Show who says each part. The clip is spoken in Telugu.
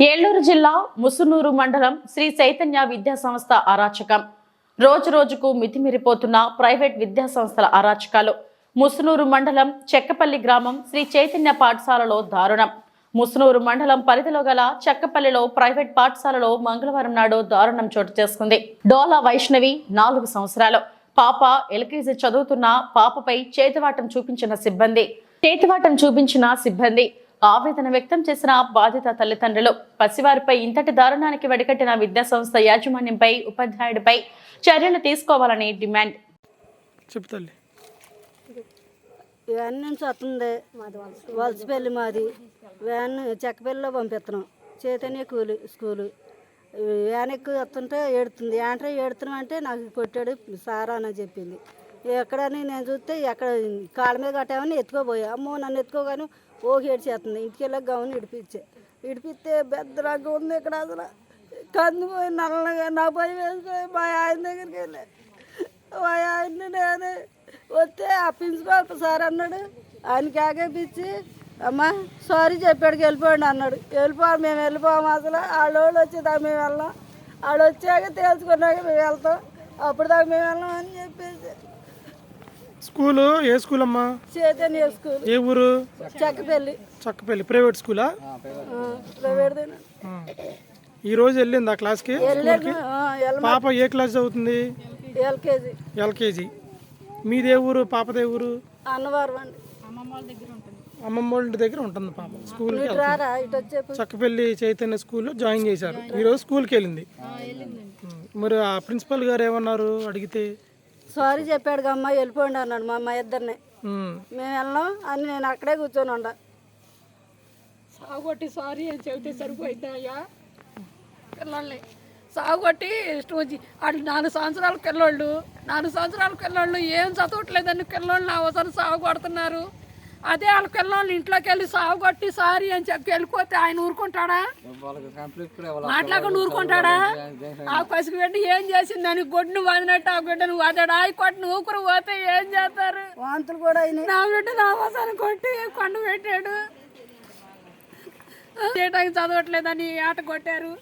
Speaker 1: ఏలూరు జిల్లా ముసునూరు మండలం శ్రీ చైతన్య విద్యా సంస్థ అరాచకం. రోజు రోజుకు మితిమిరిపోతున్న ప్రైవేట్ విద్యా సంస్థల అరాచకాలు. ముసునూరు మండలం చెక్కపల్లి గ్రామం శ్రీ చైతన్య పాఠశాలలో దారుణం. ముసునూరు మండలం పరిధిలో గల చెక్కపల్లిలో ప్రైవేట్ పాఠశాలలో మంగళవారం నాడు దారుణం చోటు చేసుకుంది. డోలా వైష్ణవి నాలుగు సంవత్సరాలు. పాప ఎల్కేజీ చదువుతున్న పాపపై చేతివాటం చూపించిన సిబ్బంది. చేతివాటం చూపించిన సిబ్బంది. ఆవేదన వ్యక్తం చేసిన బాధిత తల్లిదండ్రులు పసివారిపై ఇంతటి దారుణానికి వెడికట్టిన విద్యాసంస్థ యాజమాన్యంపై ఉపాధ్యాయుడిపై చర్యలు తీసుకోవాలని డిమాండ్.
Speaker 2: చెప్పు తల్లి.
Speaker 3: వ్యాన్ నుంచి వస్తుంది. వలసపల్లి మాది. వ్యాన్ చెక్కపల్లిలో పంపిస్తున్నాం. చైతన్య కూలి స్కూలు. వ్యాన్ ఎక్కువ వస్తుంటే ఏడుతుంది. ఏంటంటే ఏడుతున్నాం అంటే నాకు కొట్టాడు సారా అని చెప్పింది. ఎక్కడని నేను చూస్తే ఎక్కడ కాళ్ళ మీద కట్టామని ఎత్తుకోబోయా. అమ్మో నన్ను ఎత్తుకోగానే ఓకి ఏడ్చేస్తుంది. ఇంటికి వెళ్ళాక గౌన్ ఇడిపించే. ఇడిపిస్తే పెద్ద ఉంది ఇక్కడ అసలు. కందిపోయి నల్లగా నా పోయి వేసుకొని మా ఆయన దగ్గరికి వెళ్ళా. మా ఆయన్ని నేను వస్తే ఆ ప్రిన్సిపాల్ సార్ అన్నాడు ఆయనకి ఆగేపించి అమ్మ సారీ చెప్పాడు వెళ్ళిపోండి అన్నాడు. వెళ్ళిపోవాలి మేము వెళ్ళిపోము అసలు. వాళ్ళోళ్ళు వచ్చేదా మేము వెళ్ళాం. వాళ్ళు వచ్చాక తెలుసుకున్నాక మేము వెళ్తాం. అప్పుడు దాకా మేము వెళ్ళాం అని చెప్పేసి.
Speaker 2: స్కూలు ఏ స్కూల్ అమ్మా
Speaker 3: చైతన్య స్కూల్.
Speaker 2: ఏ ఊరు?
Speaker 3: చెక్కపల్లి.
Speaker 2: చక్కపల్లి. ప్రైవేట్ స్కూలా?
Speaker 3: ప్రైవేట్.
Speaker 2: ఆ. ఈ రోజు వెళ్ళింది ఆ క్లాస్కి పాప ఏ క్లాస్ చదువుతుంది?
Speaker 3: ఎల్కేజీ.
Speaker 2: ఎల్కేజీ. మీది ఏ ఊరు పాపదే ఊరు?
Speaker 3: అన్నవారం అండి.
Speaker 2: అమ్మమ్మ వాళ్ళ దగ్గర ఉంటుంది పాప.
Speaker 3: వచ్చే
Speaker 2: చక్కపల్లి చైతన్య స్కూల్లో జాయిన్ చేశారు. ఈరోజు స్కూల్కి వెళ్ళింది. మరి ఆ ప్రిన్సిపల్ గారు ఏమన్నారు? అడిగితే
Speaker 3: సారీ చెప్పాడు అమ్మ వెళ్ళిపోండి అన్నాడు మా అమ్మ ఇద్దరిని. మేము. వెళ్ళాం అని నేను అక్కడే కూర్చొని ఉండ.
Speaker 4: సాగొట్టి సారీ అని చెబితే సరిపోయింది అయ్యా పిల్లల్ని సాగొట్టి ఇష్టం వచ్చి వాళ్ళు నాలుగు సంవత్సరాల పిల్లోళ్ళు. నాలుగు సంవత్సరాల పిల్లోళ్ళు ఏం చదవట్లేదని పిల్లోళ్ళని అవసరం సాగు కొడుతున్నారు అదే వాళ్ళ పిల్లోళ్ళు ఇంట్లోకి వెళ్ళి సాగు కొట్టి సారీ అని చెప్పి వెళ్ళిపోతే ఆయన ఊరుకుంటాడా? మాట్లాడకుండా ఊరుకుంటాడా? ఆ పసికి బిడ్డ ఏం చేసిందని గొడ్డును వదినట్టు ఆ బిడ్డను వదడా. ఈ కొట్టిన ఊపిరి పోతే ఏం చేస్తారు?
Speaker 3: వాంతులు కూడా అయినాయి.
Speaker 4: నా బిడ్డ నా అవసరం కొట్టి కొండ పెట్టాడు. చేయటానికి చదవట్లేదని ఆట కొట్టారు.